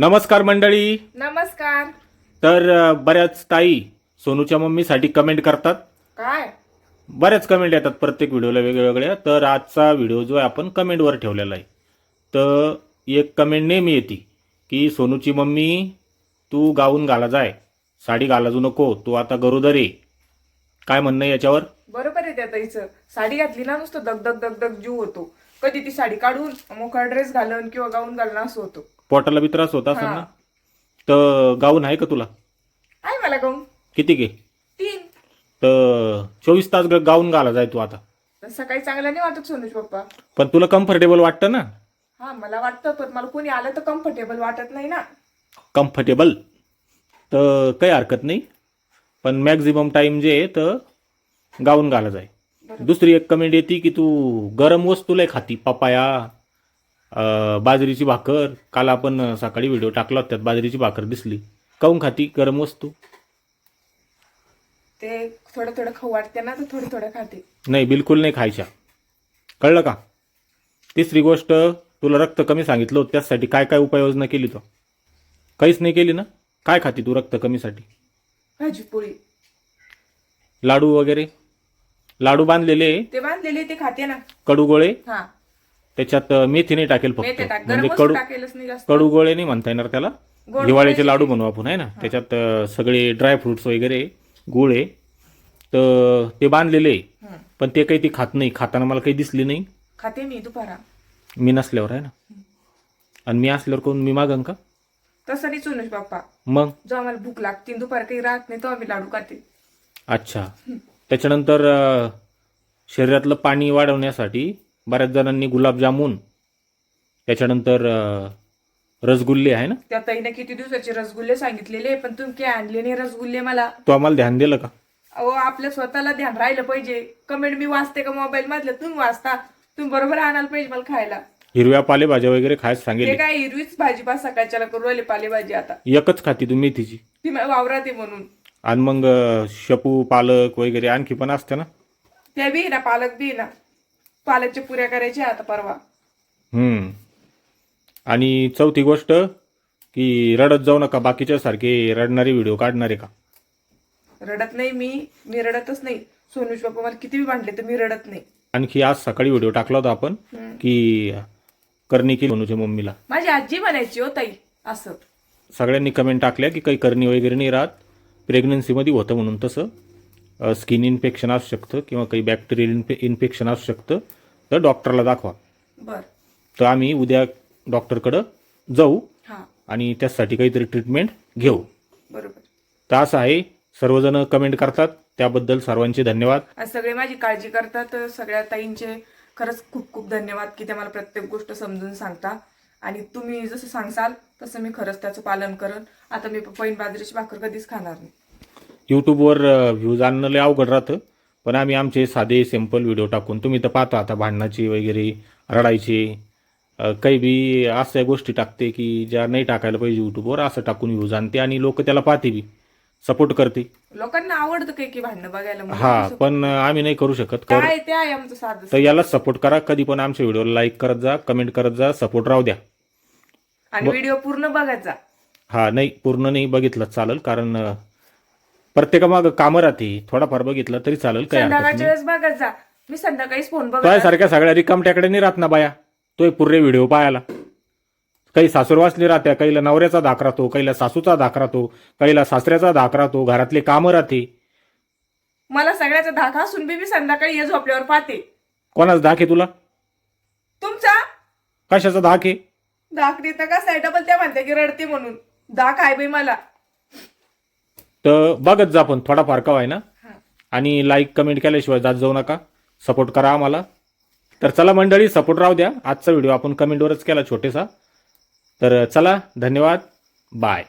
नमस्कार मंडळी. नमस्कार. तर अ, बऱ्याच ताई सोनूच्या मम्मीसाठी कमेंट करतात. काय? बऱ्याच कमेंट येतात प्रत्येक व्हिडिओला वेगवेगळ्या. तर आजचा व्हिडिओ जो आहे आपण कमेंटवर ठेवलेला आहे. तर एक कमेंट नेहमी येते की सोनूची मम्मी तू गाऊन घाला जाय. साडी घालाजू नको. तू आता गरोदर आहे. काय म्हणणं आहे याच्यावर? बरोबर आहे त्या ताईचं. साडी घातली ना नुसतं दग दग दग दग जीव होतो. कधी ती साडी काढून मोकळा ड्रेस घालून किंवा गाऊन घालून असं होतो. पोटाला बी त्रास होता असेल हा. ना तर गाऊन आहे का तुला? आहे मला गाऊन. किती घे? तीन. तर चोवीस तास ग- गाऊन घाला जाय तू आता. सकाळी चांगला नाही वाटत सोनूज पप्पा. पण तुला कम्फर्टेबल वाटतं ना? हा मला वाटतं पण मला कोणी आलं तर कम्फर्टेबल वाटत नाही ना. कम्फर्टेबल तर काही हरकत नाही. पण मॅक्झिमम टाइम जे आहे तर गाऊन घाला जाय. दुसरी एक कमेंट येते की तू गरम वस्तू लय खाती पपाया. बाजरीची भाकर. काल आपण सकाळी व्हिडिओ टाकला होता त्यात बाजरीची भाकर दिसली. काऊन खाती? गरम वस्तू. ते थोडं थोडं खाऊ वाटते ना तर थोडं थोडं खाते. नाही बिलकुल नाही खायच्या. कळलं का? तिसरी गोष्ट तुला रक्त कमी सांगितलं होतं त्यासाठी काय काय उपाययोजना केली तो? काहीच नाही केली ना? काय खाती तू रक्त कमीसाठी? भाजी पोळी. लाडू वगैरे? लाडू बांधलेले? ते बांधलेले ते खाते ना. कडू गोळे? हा. त्याच्यात मेथी नाही टाकेल फक्त. ते टाक. म्हणजे गरम कडू टाकेलच नाही जास्त. कडू गोळे नाही म्हणता येणार त्याला. गोड हिवाळ्याचे लाडू बनवू आपण आहे ना? त्याच्यात अं, सगळे ड्रायफ्रुट्स वगैरे गुळ आहे तर ते बांधलेले आहे. हं. पण ते काही ती खात नाही. खाताना मला काही दिसली नाही. खाते मी दुपारा. मी नसल्यावर आहे ना? आणि मी असल्यावर कोण? मी मागन का? तसं नाही पप्पा मग? जेव्हा मला भूक लागते दुपार काही राहत नाही तेव्हा मी लाडू खाते. अच्छा. त्याच्यानंतर अं, शरीरातलं पाणी वाढवण्यासाठी बऱ्याच जणांनी गुलाबजामुन त्याच्यानंतर रसगुल्ले आहे ना? त्या ताईने किती दिवसाचे रसगुल्ले सांगितलेले पण तुम्ही काय आणले नाही रसगुल्ले मला? तो आम्हाला ध्यान दिलं का? अहो आपल्या स्वतःला ध्यान राहिलं पाहिजे. कमेंट मी वाचते का मोबाईल मधलं? तुम्ही वाचता. तुम्ही बरोबर आणायला पाहिजे मला खायला. हिरव्या पालेभाज्या वगैरे खायला ते सांगितले काय हिरवीच भाजीपास सकाळच्याला करू राहिले पालेभाजी आता. एकच खाती तू मेथीची ती मला वावरात आहे म्हणून. आणि मग अं, शेपू पालक वगैरे आणखी पण असते ना? त्या बी आहे ना पालक बी आहे ना. पालकच्या पुऱ्या करायच्या आता परवा. हम्म. आणि चौथी गोष्ट की रडत जाऊ नका बाकीच्या सारखे रडणारे व्हिडिओ काढणारे का? रडत नाही मी मी रडतच नाही. सोनूज बाप्पा मला किती भांडले तर मी रडत नाही. आणखी आज सकाळी व्हिडिओ टाकला होता आपण की करणी केली म्हणूचे मम्मीला. माझी आजी म्हणायची हो ताई असं. सगळ्यांनी कमेंट टाकल्या की काही करणी वगैरे नाही राहत. प्रेग्नन्सीमध्ये होतं म्हणून तसं. स्किन इन्फेक्शन असू शकतं किंवा काही बॅक्टेरियल इन्फे इन्फेक्शन असू शकतं तर डॉक्टरला दाखवा. बर. तर आम्ही उद्या डॉक्टरकडं जाऊ हा. आणि त्यासाठी काहीतरी ट्रीटमेंट घेऊ. बरोबर. तर असं आहे. सर्वजण कमेंट करतात. त्याबद्दल सर्वांचे धन्यवाद. आज सगळे माझी काळजी करतात. सगळ्या ताईंचे खरंच खूप खूप धन्यवाद की ते मला प्रत्येक गोष्ट समजून सांगता. आणि तुम्ही जसं सांगसाल तसं मी खरंच त्याचं पालन करन. आता मी पैन बाजरीची भाकर कधीच खाणार नाही. यूट्यूबवर व्ह्यूज आणणं लय अवघड राहतं. पण आम्ही आमचे साधे सिंपल व्हिडिओ टाकून तुम्ही तर पाहता आता भांडणाची वगैरे रडायचे. काही बी अशा गोष्टी टाकते की ज्या नाही टाकायला पाहिजे यूट्यूबवर असं टाकून व्ह्यूज आणते आणि लोक त्याला पाहते बी. सपोर्ट करते. लोकांना आवडतं काही की भांडणं बघायला हा पण आम्ही नाही करू शकत. कर काय ते आहे आमचं साधं तर याला सपोर्ट करा. कधी पण आमच्या व्हिडिओला लाईक करत जा कमेंट करत जा सपोर्ट राहू द्या. आणि व्हिडिओ पूर्ण बघायचा हा नाही पूर्ण नाही बघितलं चालेल. कारण अ, प्रत्येकामागं कामं राहते. थोडाफार बघितलं तरी चालेल काय हरकत संध्याकाळच्या नाही. वेळेस बघायचा मी संध्याकाळीच फोन तो सगळ्या रिकामट्याकडे नाही राहत ना बाया. तोय पुरे व्हिडिओ पाहायला. काही सासूरवासली राहत्या काहीला नवऱ्याचा धाक राहतो काहीला सासूचा धाक राहतो काहीला सासऱ्याचा धाक राहतो घरातले कामं राहते. मला सगळ्याचा धाका असून बी मी संध्याकाळी ये झोपल्यावर पाहते. कोणाचा धाक आहे तुला? तुमचा? कशाचा धाक आहे? धाक देता का? साय डबल त्या म्हणते की रडते म्हणून. धाक आहे बाई मला. तर बघत जा पण थोडाफार का आहे ना. आणि लाईक कमेंट केल्याशिवाय जात जाऊ नका. सपोर्ट करा आम्हाला. तर चला मंडळी सपोर्ट राहू द्या. आजचा व्हिडिओ आपण कमेंटवरच केला छोटेसा. तर चला धन्यवाद. बाय